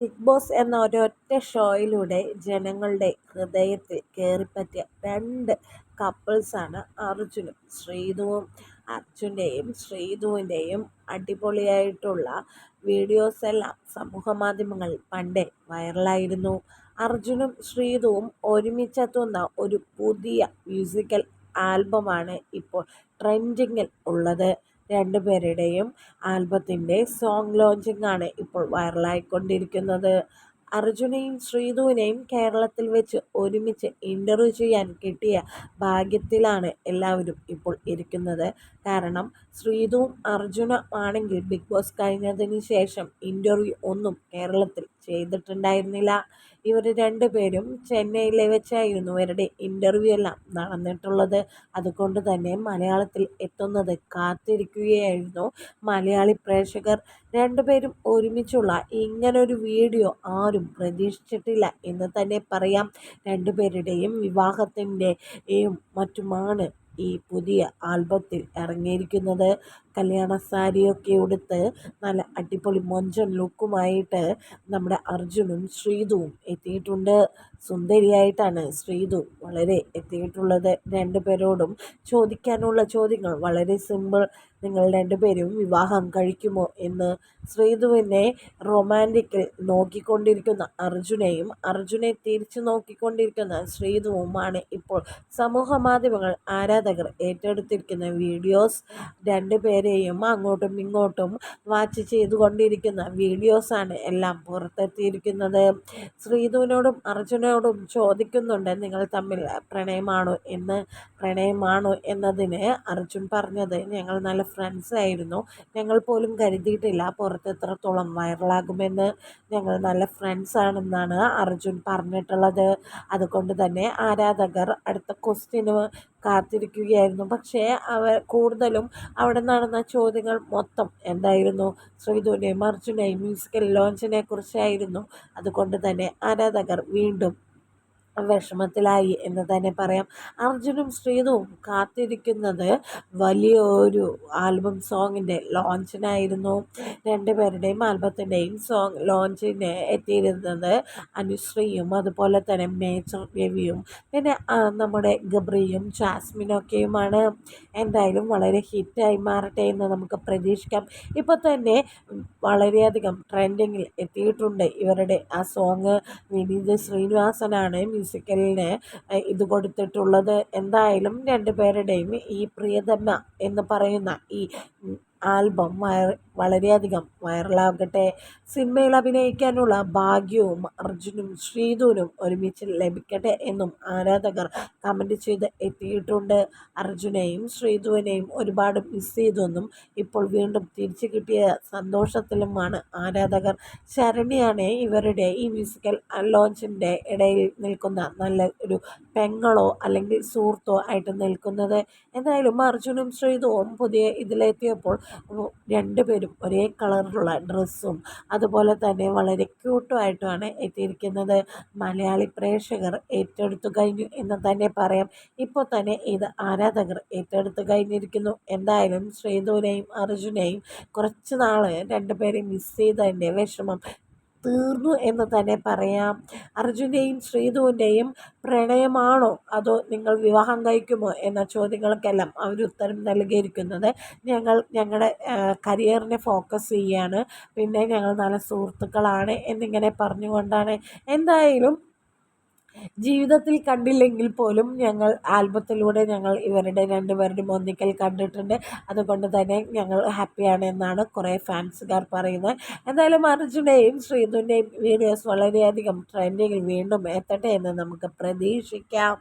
Big boss എന്ന ഒരൊറ്റ ഷോയിലൂടെ ജനങ്ങളുടെ ഹൃദയത്തിൽ കയറിപ്പറ്റിയ രണ്ട് കപ്പിൾസാണ് അർജുനും ശ്രീതുവും അർജുന്റെയും ശ്രീതുവിന്റെയും അടിപൊളിയായിട്ടുള്ള വീഡിയോസ് എല്ലാം സമൂഹ മാധ്യമങ്ങളിൽ പണ്ടേ വൈറലായിരുന്നു. അർജുനും ശ്രീതുവും ഒരുമിച്ചെത്തുന്ന ഒരു പുതിയ മ്യൂസിക്കൽ ആൽബമാണ് ഇപ്പോൾ ട്രെൻഡിങ്ങിൽ ഉള്ളത്. രണ്ടുപേരുടെയും ആൽബത്തിന്റെ സോങ് ലോഞ്ചിങ് ആണ് ഇപ്പോൾ വൈറലായിക്കൊണ്ടിരിക്കുന്നത്. അർജുനെയും ശ്രീധുവിനെയും കേരളത്തിൽ വെച്ച് ഒരുമിച്ച് ഇന്റർവ്യൂ ചെയ്യാൻ കിട്ടിയ ഭാഗ്യത്തിലാണ് എല്ലാവരും ഇപ്പോൾ ഇരിക്കുന്നത്. കാരണം ശ്രീധുവും അർജുനും ആണെങ്കിൽ ബിഗ് ബോസ് കഴിഞ്ഞതിന് ശേഷം ഇന്റർവ്യൂ ഒന്നും കേരളത്തിൽ ചെയ്തിട്ടുണ്ടായിരുന്നില്ല. ഇവർ രണ്ടുപേരും ചെന്നൈയിൽ വെച്ചായിരുന്നു ഇവരുടെ ഇന്റർവ്യൂ എല്ലാം നടന്നിട്ടുള്ളത്. അതുകൊണ്ട് തന്നെ മലയാളത്തിൽ എത്തുന്നത് കാത്തിരിക്കുകയായിരുന്നു മലയാളി പ്രേക്ഷകർ. രണ്ടുപേരും ഒരുമിച്ചുള്ള ഇങ്ങനൊരു വീഡിയോ ആരും പ്രതീക്ഷിച്ചിട്ടില്ല എന്ന് തന്നെ പറയാം. രണ്ടുപേരുടെയും വിവാഹത്തിന്റെയും മറ്റുമാണ് ഈ പുതിയ ആൽബത്തിൽ ഇറങ്ങിയിരിക്കുന്നത്. കല്യാണ സാരിയൊക്കെ ഉടുത്ത് നല്ല അടിപൊളി മൊഞ്ചൻ ലുക്കുമായിട്ട് നമ്മുടെ അർജുനും ശ്രീതുവും എത്തിയിട്ടുണ്ട്. സുന്ദരിയായിട്ടാണ് ശ്രീതു വളരെ എത്തിയിട്ടുള്ളത്. രണ്ടുപേരോടും ചോദിക്കാനുള്ള ചോദ്യങ്ങൾ വളരെ സിമ്പിൾ നിങ്ങൾ രണ്ടുപേരും വിവാഹം കഴിക്കുമോ എന്ന് ശ്രീതുവിനെ റൊമാന്റിക്കിൽ നോക്കിക്കൊണ്ടിരിക്കുന്ന അർജുനെയും അർജുനെ തിരിച്ചു നോക്കിക്കൊണ്ടിരിക്കുന്ന ശ്രീതുവുമാണ് ഇപ്പോൾ സമൂഹ മാധ്യമങ്ങൾ ആരാധകർ ഏറ്റെടുത്തിരിക്കുന്ന വീഡിയോസ് രണ്ടുപേരെയും അങ്ങോട്ടും ഇങ്ങോട്ടും വാച്ച് ചെയ്തുകൊണ്ടിരിക്കുന്ന വീഡിയോസാണ് എല്ലാം പുറത്തെത്തിയിരിക്കുന്നത്. ശ്രീധുവിനോടും അർജുനോടും ചോദിക്കുന്നുണ്ട് നിങ്ങൾ തമ്മിൽ പ്രണയമാണോ എന്ന്? പ്രണയമാണോ എന്നതിന് അർജുൻ പറഞ്ഞത് ഞങ്ങൾ നല്ല ഫ്രണ്ട്സ് ആയിരുന്നു. ഞങ്ങൾ പോലും കരുതിയിട്ടില്ല പുറത്ത് എത്രത്തോളം വൈറലാകുമെന്ന് ഞങ്ങൾ നല്ല ഫ്രണ്ട്സ് ആണെന്നാണ് അർജുൻ പറഞ്ഞിട്ടുള്ളത്. അതുകൊണ്ട് തന്നെ ആരാധകർ അടുത്ത ക്വസ്റ്റ്യന് കാത്തിരിക്കുകയായിരുന്നു. പക്ഷേ അവർ കൂടുതലും അവിടെ നടന്ന ചോദ്യങ്ങൾ മൊത്തം എന്തായിരുന്നു? ശ്രീധുവിന്റെയും അർജുനെയും മ്യൂസിക്കൽ ലോഞ്ചിനെ കുറിച്ചായിരുന്നു അതുകൊണ്ട് തന്നെ ആരാധകർ വീണ്ടും വിഷമത്തിലായി എന്ന് തന്നെ പറയാം. അർജുനും ശ്രീതുവും കാത്തിരിക്കുന്നത് വലിയൊരു ആൽബം സോങ്ങിന്റെ ലോഞ്ചിനായിരുന്നു. രണ്ടുപേരുടെയും ആൽബത്തിന്റെയും സോങ് ലോഞ്ചിന് എത്തിയിരുന്നത് അനുശ്രീയും അതുപോലെ തന്നെ മേജർ രവിയും. പിന്നെ നമ്മുടെ ഗബ്രിയും ജാസ്മിനൊക്കെയുമാണ്. എന്തായാലും വളരെ ഹിറ്റായി മാറട്ടെ എന്ന് നമുക്ക് പ്രതീക്ഷിക്കാം. ഇപ്പോൾ തന്നെ വളരെയധികം ട്രെൻഡിങ്ങിൽ എത്തിയിട്ടുണ്ട് ഇവരുടെ ആ സോങ്. വിനീത് ശ്രീനിവാസനാണ് മ്യൂസിക്കലിന് ഇത് കൊടുത്തിട്ടുള്ളത് എന്തായാലും രണ്ടുപേരുടെയും ഈ പ്രിയതമ എന്ന് പറയുന്ന ഈ ആൽബം വളരെയധികം വൈറലാകട്ടെ. സിനിമയിൽ അഭിനയിക്കാനുള്ള ഭാഗ്യവും അർജുനും ശ്രീധുവിനും ഒരുമിച്ച് ലഭിക്കട്ടെ എന്നും ആരാധകർ കമന്റ് ചെയ്ത് എത്തിയിട്ടുണ്ട്. അർജുനെയും ശ്രീധുവിനെയും ഒരുപാട് മിസ് ചെയ്തെന്നും ഇപ്പോൾ വീണ്ടും തിരിച്ചു കിട്ടിയ സന്തോഷത്തിലുമാണ് ആരാധകർ. ശരണ്യാണ് ഇവരുടെ ഈ മ്യൂസിക്കൽ ലോഞ്ചിന്റെ ഇടയിൽ നിൽക്കുന്ന നല്ല ഒരു പെങ്ങളോ അല്ലെങ്കിൽ സുഹൃത്തോ ആയിട്ട് നിൽക്കുന്നത്. എന്തായാലും അർജുനും ശ്രീധുവും പുതിയ ഇതിലെത്തിയപ്പോൾ രണ്ടുപേരും ഒരേ കളറിലുള്ള ഡ്രസ്സും അതുപോലെ തന്നെ വളരെ ക്യൂട്ടുമായിട്ടുമാണ് എത്തിയിരിക്കുന്നത്. മലയാളി പ്രേക്ഷകർ ഏറ്റെടുത്തു കഴിഞ്ഞു എന്ന് തന്നെ പറയാം. ഇപ്പോൾ തന്നെ ഇത് ആരാധകർ ഏറ്റെടുത്തു കഴിഞ്ഞിരിക്കുന്നു. എന്തായാലും ശ്രീധുവിനെയും അർജുനെയും കുറച്ച് നാൾ രണ്ടുപേരെയും മിസ് ചെയ്തതിന്റെ വിഷമം തീർന്നു എന്ന് തന്നെ പറയാം. അർജുന്റെയും ശ്രീധുവിന്റെയും പ്രണയമാണോ? അതോ നിങ്ങൾ വിവാഹം കഴിക്കുമോ എന്ന ചോദ്യങ്ങൾക്കെല്ലാം അവർ ഉത്തരം നൽകിയിരിക്കുന്നത്. ഞങ്ങൾ ഞങ്ങളുടെ കരിയറിനെ ഫോക്കസ് ചെയ്യുകയാണ് പിന്നെ ഞങ്ങൾ നല്ല സുഹൃത്തുക്കളാണ് എന്നിങ്ങനെ പറഞ്ഞുകൊണ്ടാണ്. എന്തായാലും ജീവിതത്തിൽ കണ്ടില്ലെങ്കിൽ പോലും ഞങ്ങൾ ആൽബത്തിലൂടെ ഞങ്ങൾ ഇവരുടെ രണ്ടുപേരുടെയും ഒന്നിക്കൽ കണ്ടിട്ടുണ്ട്. അതുകൊണ്ട് തന്നെ ഞങ്ങൾ ഹാപ്പിയാണ് എന്നാണ് കുറേ ഫാൻസുകാർ പറയുന്നത്. എന്തായാലും അർജുന്റെയും ശ്രീധുന്റെയും വീഡിയോസ് വളരെയധികം ട്രെൻഡിങ്ങിൽ വീണ്ടും എത്തട്ടെ എന്ന് നമുക്ക് പ്രതീക്ഷിക്കാം.